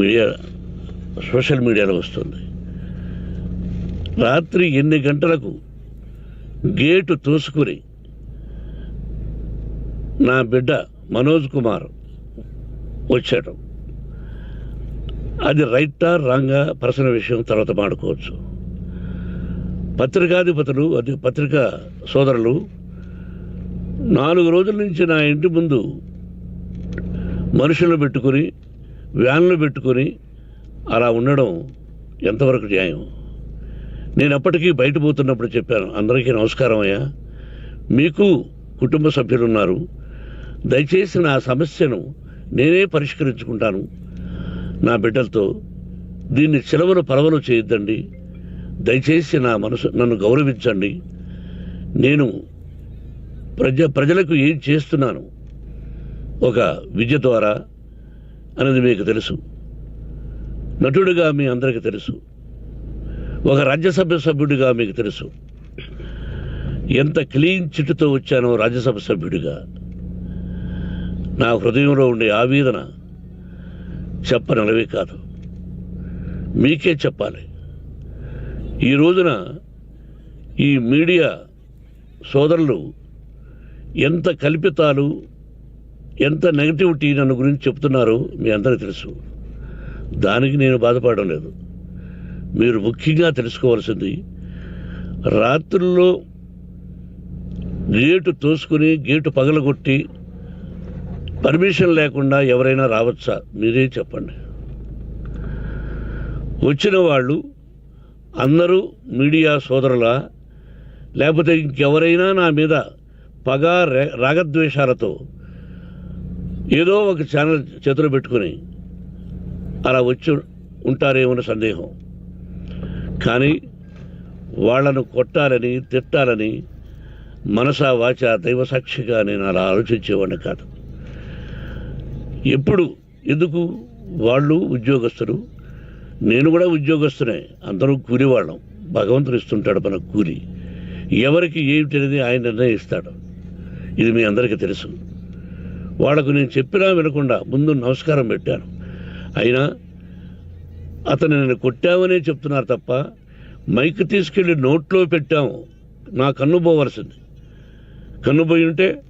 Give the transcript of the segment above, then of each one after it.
Media social మీడియాలో వస్తుంది. రాత్రి ఎన్ని గంటలకు గేటు తోసుకుని నా బిడ్డ మనోజ్ కుమార్ వచ్చాడు. అది రైటా రాంగా పర్సనల్ విషయం తర్వాత మాడుకోవచ్చు. పత్రికాధిపతులు అది పత్రికా సోదరులు నాలుగు రోజుల నుంచి నా ఇంటి ముందు మనుషులను పెట్టుకొని వ్యాన్లు పెట్టుకొని అలా ఉండడం ఎంతవరకు న్యాయం? నేను అప్పటికీ బయట పోతున్నప్పుడు చెప్పాను అందరికీ నమస్కారం అయ్యా. మీకు కుటుంబ సభ్యులు ఉన్నారు దయచేసి నా సమస్యను నేనే పరిష్కరించుకుంటాను. నా బిడ్డలతో దీన్ని సెలవులు పలవలు చేయొద్దండి. దయచేసి నా మనసు నన్ను గౌరవించండి. నేను ప్రజ ప్రజలకు ఏం చేస్తున్నాను? ఒక విద్య ద్వారా అనేది మీకు తెలుసు. నటుడిగా మీ అందరికీ తెలుసు. ఒక రాజ్యసభ సభ్యుడిగా మీకు తెలుసు. ఎంత క్లీన్ చిట్టుతో వచ్చానో రాజ్యసభ సభ్యుడిగా. నా హృదయంలో ఉండే ఆవేదన చెప్పనలవే కాదు. మీకే చెప్పాలి. ఈ రోజున ఈ మీడియా సోదరులు ఎంత కల్పితాలు ఎంత నెగటివిటీ నన్ను గురించి చెప్తున్నారో మీ అందరికీ తెలుసు. దానికి నేను బాధపడడం లేదు. మీరు ముఖ్యంగా తెలుసుకోవాల్సింది రాత్రుల్లో గేటు తోసుకుని గేటు పగలగొట్టి పర్మిషన్ లేకుండా ఎవరైనా రావచ్చా? మీరే చెప్పండి. వచ్చిన వాళ్ళు అందరూ మీడియా సోదరులా లేకపోతే ఇంకెవరైనా నా మీద పగ రాగద్వేషాలతో ఏదో ఒక ఛానల్ చేతులు పెట్టుకుని అలా వచ్చి ఉంటారేమో సందేహం. కానీ వాళ్ళను కొట్టాలని తిట్టాలని మనసా వాచ దైవ సాక్షిగా నేను అలా ఆలోచించేవాడిని కాదు. ఎప్పుడు ఎందుకు వాళ్ళు ఉద్యోగస్తులు? నేను కూడా ఉద్యోగస్తునే అందరూ కూలివాళ్ళం. భగవంతుడు ఇస్తుంటాడు మనకు కూలి. ఎవరికి ఏమిటి అనేది ఆయన నిర్ణయిస్తాడు. ఇది మీ అందరికీ తెలుసు. వాళ్ళకు నేను చెప్పినా వినకుండా ముందు నమస్కారం పెట్టాను. అయినా అతను నేను కొట్టామనే చెప్తున్నారు తప్ప మైక్ తీసుకెళ్ళి నోట్లో పెట్టాము. నా కన్ను పోవలసింది. కన్ను పోయి ఉంటే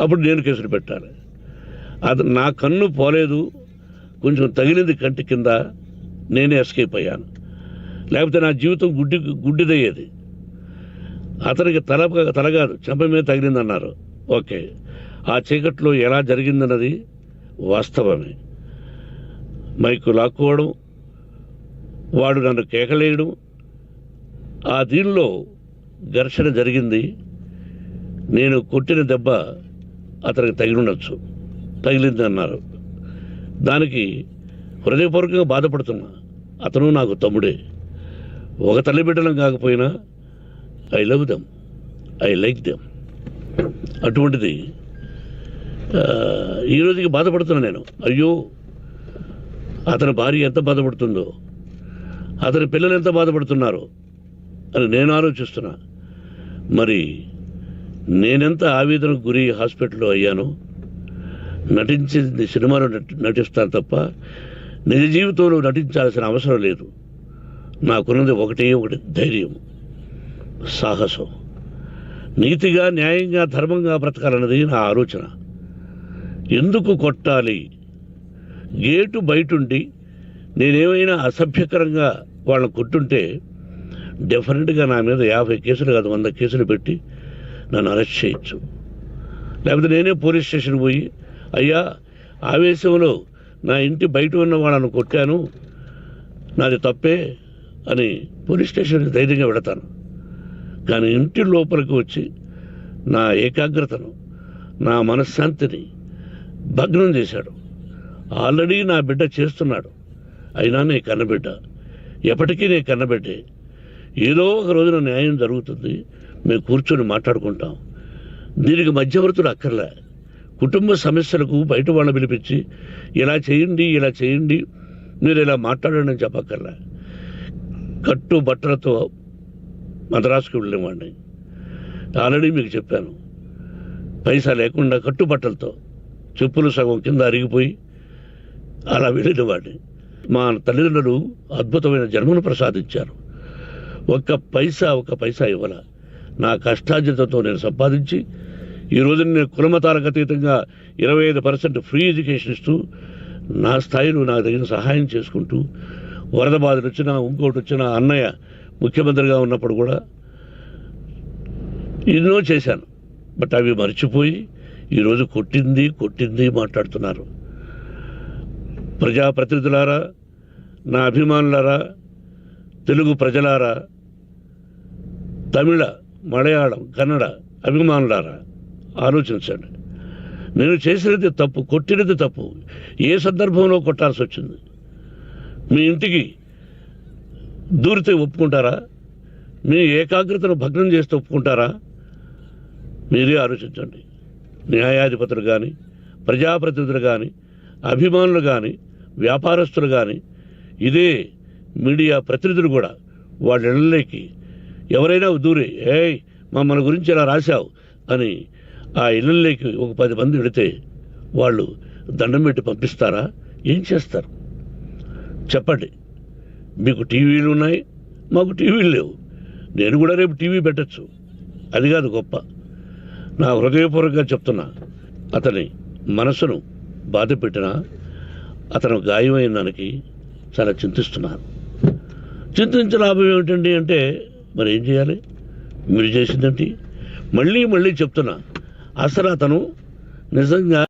అప్పుడు నేను కేసులు పెట్టాలి. అది నా కన్ను పోలేదు. కొంచెం తగిలింది కంటి కింద నేనే ఎస్కేప్ అయ్యాను. లేకపోతే నా జీవితం గుడ్డి గుడ్డిదయ్యేది. అతనికి తల తల కాదు చెంప మీద తగిలిందన్నారు. ఓకే. ఆ చీకట్లో ఎలా జరిగిందన్నది వాస్తవమే. మైకు లాక్కోవడం వాడు నన్ను కేకలేయడం ఆ దీనిలో ఘర్షణ జరిగింది. నేను కొట్టిన దెబ్బ అతనికి తగిలిండొచ్చు తగిలింది అన్నారు దానికి హృదయపూర్వకంగా బాధపడుతున్నా అతను నాకు తమ్ముడే. ఒక తల్లి బిడ్డలం కాకపోయినా I love them I like them. అటువంటిది ఈ రోజుకి బాధపడుతున్నా నేను. అయ్యో అతని భార్య ఎంత బాధపడుతుందో అతని పిల్లలు ఎంత బాధపడుతున్నారో అని నేను ఆలోచిస్తున్నా. మరి నేనెంత ఆవేదనకు గురి హాస్పిటల్లో అయ్యానో నటించింది సినిమాలో నటిస్తాను తప్ప నిజ జీవితంలో నటించాల్సిన అవసరం లేదు. నాకున్నది ఒకటే ఒకటి ధైర్యం సాహసం. నీతిగా న్యాయంగా ధర్మంగా బ్రతకాలన్నది నా ఆలోచన. ఎందుకు కొట్టాలి? గేటు బయటుండి నేనేమైనా అసభ్యకరంగా వాళ్ళని కొట్టుంటే డెఫినెట్గా నా మీద యాభై కేసులు కాదు వంద కేసులు పెట్టి నన్ను అరెస్ట్ చేయొచ్చు. లేకపోతే నేనే పోలీస్ స్టేషన్ పోయి అయ్యా ఆవేశంలో నా ఇంటి బయట ఉన్న వాళ్ళను కొట్టాను నాది తప్పే అని పోలీస్ స్టేషన్కి ధైర్యంగా పెడతాను కానీ ఇంటి లోపలికి వచ్చి నా ఏకాగ్రతను నా మనశ్శాంతిని భగ్నం చేశాడు. ఆల్రెడీ నా బిడ్డ చేస్తున్నాడు. అయినా నీ కన్నబిడ్డ. ఎప్పటికీ నీ కన్నబిడ్డే. ఏదో ఒక రోజున న్యాయం జరుగుతుంది. మేము కూర్చొని మాట్లాడుకుంటాం. దీనికి మధ్యవర్తులు అక్కర్లే. కుటుంబ సమస్యలకు బయట వాళ్ళని పిలిపించి ఇలా చేయండి ఇలా చేయండి. మీరు ఇలా మాట్లాడండి అని చెప్పక్కర్లే. కట్టు బట్టలతో మద్రాసుకు వెళ్ళేవాడిని ఆల్రెడీ మీకు చెప్పాను. పైసా లేకుండా కట్టుబట్టలతో చెప్పులు సగం కింద అరిగిపోయి అలా వెళ్ళినవాడిని మా తల్లిదండ్రులు అద్భుతమైన జన్మను ప్రసాదించారు. ఒక్క పైసా ఒక్క పైసా ఇవ్వాల. నా కష్టార్జితంతో నేను సంపాదించి ఈ నేను కులమతాలకు అతీతంగా ఇరవై ఐదు పర్సెంట్ ఫ్రీ ఎడ్యుకేషన్ ఇస్తూ నా స్థాయిలో నాకు తగిన సహాయం చేసుకుంటూ వరద బాధలు వచ్చినా ఇంకోటి వచ్చినా అన్నయ్య ముఖ్యమంత్రిగా ఉన్నప్పుడు కూడా ఎన్నో చేశాను. బట్ అవి మర్చిపోయి ఈరోజు కొట్టింది కొట్టింది మాట్లాడుతున్నారు. ప్రజాప్రతినిధులారా నా అభిమానులారా తెలుగు ప్రజలారా తమిళ మలయాళం కన్నడ అభిమానులారా ఆలోచించండి. నేను చేసినది తప్పు కొట్టినది తప్పు ఏ సందర్భంలో కొట్టాల్సి వచ్చింది? మీ ఇంటికి దూరితే ఒప్పుకుంటారా? మీ ఏకాగ్రతను భగ్నం చేస్తే ఒప్పుకుంటారా? మీరే ఆలోచించండి. న్యాయాధిపతులు కానీ ప్రజాప్రతినిధులు కానీ అభిమానులు కానీ వ్యాపారస్తులు కానీ ఇదే మీడియా ప్రతినిధులు కూడా వాళ్ళ ఇళ్ళలోకి ఎవరైనా దూరి ఏయ్ మమ్మల్ని గురించి ఇలా రాశావు? అని ఆ ఇళ్ళలోకి ఒక పది మంది వెళితే వాళ్ళు దండం పెట్టి పంపిస్తారా? ఏం చేస్తారు? చెప్పండి. మీకు టీవీలు ఉన్నాయి? మాకు టీవీలు లేవు. నేను కూడా రేపు టీవీ పెట్టచ్చు. అది కాదు గొప్ప. నా హృదయపూర్వకంగా చెప్తున్నా అతని మనసును బాధ పెట్టినా అతను గాయమైన దానికి చాలా చింతిస్తున్నాను. చింతించిన లాభం ఏమిటండి అంటే మరి ఏం చేయాలి? మీరు చేసిందంటే? మళ్ళీ మళ్ళీ చెప్తున్నా అసలు అతను నిజంగా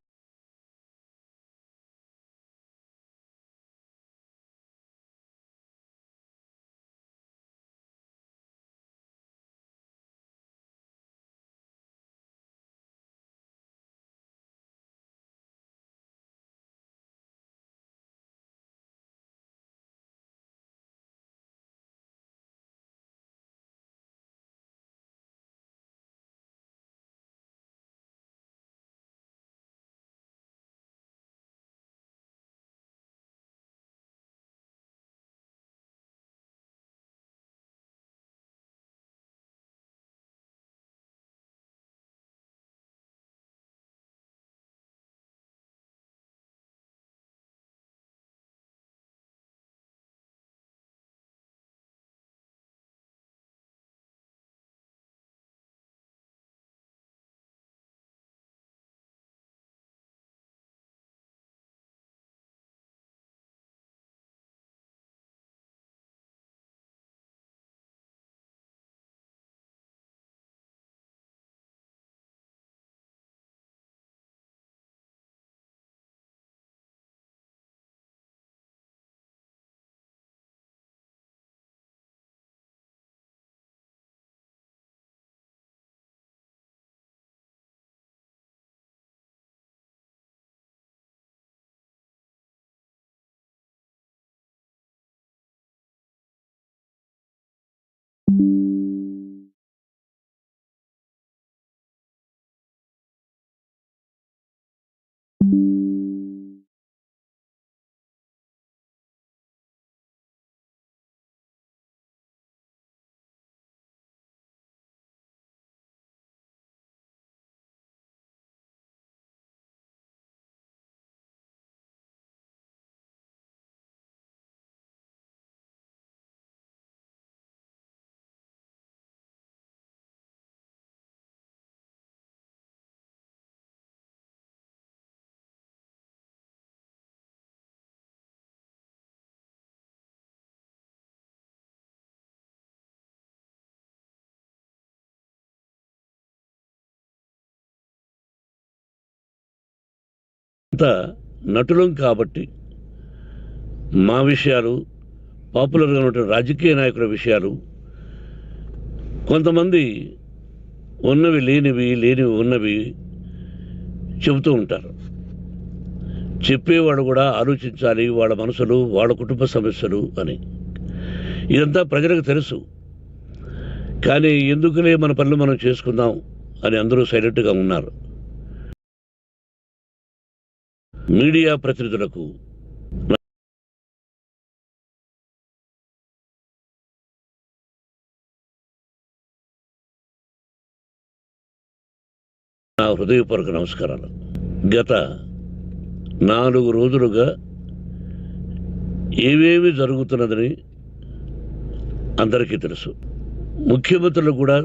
అంతా నటులం కాబట్టి మా విషయాలు పాపులర్గా ఉన్నటువంటి రాజకీయ నాయకుల విషయాలు కొంతమంది ఉన్నవి లేనివి లేనివి ఉన్నవి చెబుతూ ఉంటారు. చెప్పేవాడు కూడా ఆలోచించాలి వాళ్ళ మనసులు వాళ్ళ కుటుంబ సమస్యలు అని. ఇదంతా ప్రజలకు తెలుసు. కానీ ఎందుకులే మన పనులు మనం చేసుకుందాం అని అందరూ సైలెంట్గా ఉన్నారు. మీడియా ప్రతినిధులకు నా హృదయపూర్వక నమస్కారాలు. గత నాలుగు రోజులుగా ఏవేవి జరుగుతున్నదని అందరికీ తెలుసు. ముఖ్యమంత్రులు కూడా